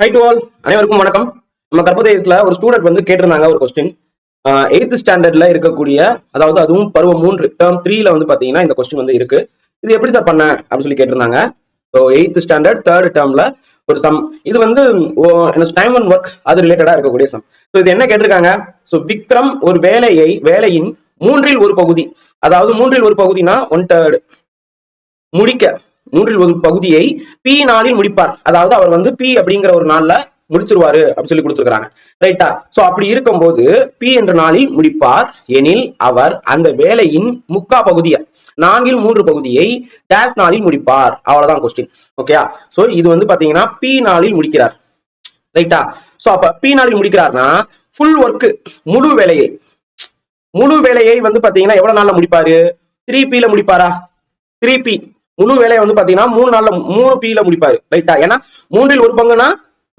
High to all அனைவருக்கும் வணக்கம். நம்ம கற்பதேசத்துல ஒரு ஸ்டூடெண்ட் வந்து கேட்டிருந்தாங்க ஒரு கொஸ்டின் எயித்து ஸ்டாண்டர்ட்ல இருக்கக்கூடிய அதாவது அதுவும் பருவம் மூன்று டேர்ம் த்ரீல வந்து பாத்தீங்கன்னா இந்த கொஸ்டின் வந்து இருக்கு. இது எப்படி சார் பண்ண? அப்படின்னு சொல்லி கேட்டிருந்தாங்க. ஸோ எயித்து ஸ்டாண்டர்ட் தேர்ட் டேர்ம்ல ஒரு சம் இது வந்து டைம் அண்ட் ஒர்க் அது ரிலேட்டடா இருக்கக்கூடிய சம் ஸோ இது என்ன கேட்டிருக்காங்க? ஸோ விக்ரம் ஒரு வேலையை வேலையின் மூன்றில் ஒரு பகுதி அதாவது மூன்றில் ஒரு பகுதினா ஒன் தேர்ட் முடிக்க மூன்றில் ஒரு பகுதியை பி நாளில் முடிப்பார். அதாவது அவர் வந்து பி அப்படிங்கிற ஒரு நாள்ல முடிச்சிருவாரு அப்படின்னு சொல்லி கொடுத்துருக்காங்க ரைட்டா சோ அப்படி இருக்கும்போது பி என்ற நாளில் முடிப்பார். எனில் அவர் அந்த வேலையின் முக்கா பகுதியை நான்கில் மூன்று பகுதியை டேஷ் நாளில் முடிப்பார். அவ்வளவுதான் கொஸ்டின் ஓகேயா சோ இது வந்து பாத்தீங்கன்னா பி நாளில் முடிக்கிறார். ரைட்டா சோ அப்ப பி நாளில் முடிக்கிறார்னா ஃபுல் ஒர்க் முழு வேலையை முழு வேலையை வந்து பாத்தீங்கன்னா எவ்வளவு நாள்ல முடிப்பாரு? த்ரீ ல முடிப்பாரா? த்ரீ பி முழு வேலையை வந்து பாத்தீங்கன்னா மூணு நாள்ல மூணு பியில முடிப்பாரு. ரைட்டா ஏன்னா மூன்றில் ஒரு பங்குனா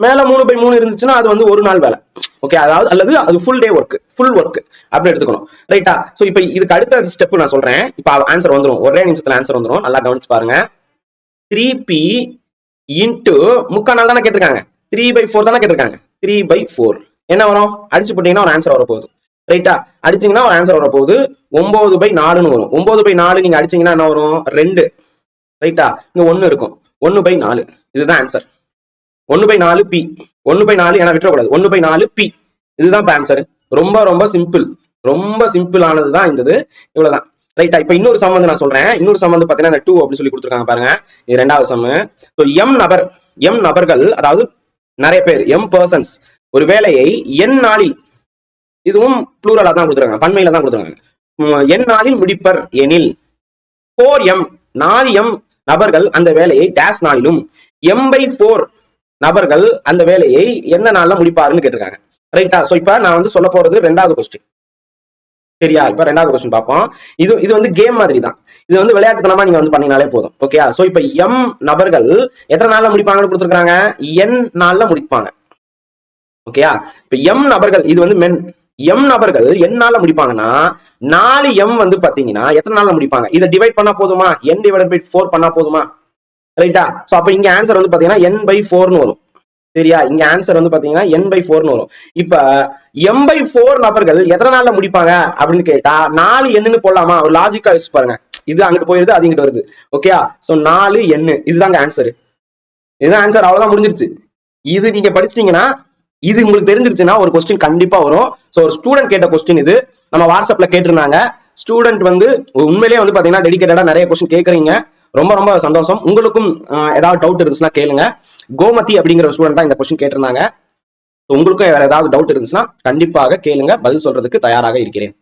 மேல மூணு பை மூணு இருந்துச்சுன்னா அது வந்து ஒரு நாள் வேலை. ஓகே அதாவது அல்லது அது full day work full work அப்படி எடுத்துக்கணும். ரைட்டா சோ இப்போ இதுக்கு அடுத்த ஸ்டெப் நான் சொல்றேன். இப்போ ஆன்சர் வந்துடும் ஒரே நிமிஷத்துல ஆன்சர் வந்துடும் நல்லா கவனிச்சு பாருங்க. த்ரீ பி இன்ட்டு முக்கா நாள் தானே கேட்டிருக்காங்க. த்ரீ பை ஃபோர் தானே கேட்டிருக்காங்க. த்ரீ பை ஃபோர் என்ன வரும்? அடிச்சு போட்டீங்கன்னா ஒரு ஆன்சர் வரப்போகுது. ரைட்டா அடிச்சீங்கன்னா ஒரு ஆன்சர் வரப்போகுது. ஒன்பது பை நாலுன்னு வரும். ஒன்பது பை நாலு நீங்க அடிச்சீங்கன்னா என்ன வரும்? ரெண்டு. ரைட்டா இங்க ஒன்னு இருக்கும். ஒன்னு பை நாலு. இதுதான் ஆன்சர் ஒன்னு பை நாலு பி ஒன்னு பை நாலு என விட்டுறக்கூடாது. ஒன்னு பை நாலு பி இதுதான் ஆன்சர் ரொம்ப ரொம்ப சிம்பிள் ரொம்ப சிம்பிள் ஆனதுதான் இந்த இது இவ்வளவுதான் ரைட்டா இப்ப இன்னொரு சம் வந்து நான் சொல்றேன். இன்னொரு சம் வந்து பாத்தீங்கன்னா இந்த டூ அப்படின்னு சொல்லி கொடுத்துருக்காங்க பாருங்க. இது ரெண்டாவது சம் ஸோ எம் நபர் எம் நபர்கள் அதாவது நிறைய பேர் எம் பர்சன்ஸ் ஒரு வேலையை என் நாளில் இதுவும் ப்ளூரலா தான் கொடுத்துருக்காங்க. பன்மையில தான் கொடுத்துருக்காங்க. என் நாளில் முடிப்பர் எனில் போர் எம் நாலு எம் நபர்கள் அந்த வேலையை டேஸ் நாளிலும் எம் பை ஃபோர் நபர்கள் அந்த வேலையை எந்த நாள்ல முடிப்பாருன்னு கேட்டிருக்காங்க. ரைட்டா சோ இப்ப நான் வந்து சொல்ல போறது ரெண்டாவது கொஸ்டின் சரியா? இப்ப ரெண்டாவது கொஸ்டின் பார்ப்போம். இது இது வந்து கேம் மாதிரி தான் இது வந்து விளையாட்டுத்தனமா நீங்க வந்து பண்ணினாலே போதும். ஓகே சோ இப்ப எம் நபர்கள் எத்தனை நாள்ல முடிப்பாங்கன்னு கொடுத்துருக்காங்க என் நாள்ல முடிப்பாங்க. ஓகேயா இப்ப எம் நபர்கள் இது வந்து மென் எம் நபர்கள் என்னால முடிப்பாங்கன்னா நாலு எம் வந்து பாத்தீங்கன்னா எத்தனை நாள்ல முடிப்பாங்க? இதை டிவைட் பண்ணா போதுமா? என் டிவைட் பை ஃபோர் பண்ணா போதுமா? ரைட்டா சோ அப்ப இங்க ஆன்சர் வந்து பாத்தீங்கன்னா என் பை ஃபோர்னு வரும். சரியா? இங்க ஆன்சர் வந்து பாத்தீங்கன்னா என் பை ஃபோர்னு வரும். இப்ப எம் பை ஃபோர் நபர்கள் எத்தனை நாள்ல முடிப்பாங்க? அப்படின்னு கேட்டா நாலு எண்ணுன்னு போடலாமா? ஒரு லாஜிக்கா யூஸ் பாருங்க. இது அங்கிட்டு போயிருது அது இங்கிட்டு வருது. ஓகேயா சோ நாலு எண்ணு இதுதாங்க ஆன்சர் இதுதான் ஆன்சர் அவ்வளவுதான் முடிஞ்சிருச்சு. இது நீங்க படிச்சிட்டீங்கன்னா இது உங்களுக்கு தெரிஞ்சிருச்சுன்னா ஒரு கொஸ்டின் கண்டிப்பா வரும். ஸோ ஒரு ஸ்டூடெண்ட் கேட்ட கொஸ்டின் இது. நம்ம வாட்ஸ்அப்ல கேட்டிருந்தாங்க. ஸ்டூடெண்ட் வந்து உண்மையிலேயே வந்து பாத்தீங்கன்னா டெடிக்கேட்டடா நிறைய கொஸ்டின் கேட்குறீங்க ரொம்ப ரொம்ப சந்தோஷம். உங்களுக்கும் ஏதாவது டவுட் இருந்துச்சுன்னா கேளுங்க. கோமதி அப்படிங்கிற ஸ்டூடெண்ட் தான் இந்த கொஸ்டின் கேட்டிருந்தாங்க. உங்களுக்கும் வேற ஏதாவது டவுட் இருந்துச்சுன்னா கண்டிப்பாக கேளுங்க. பதில் சொல்றதுக்கு தயாராக இருக்கிறேன்.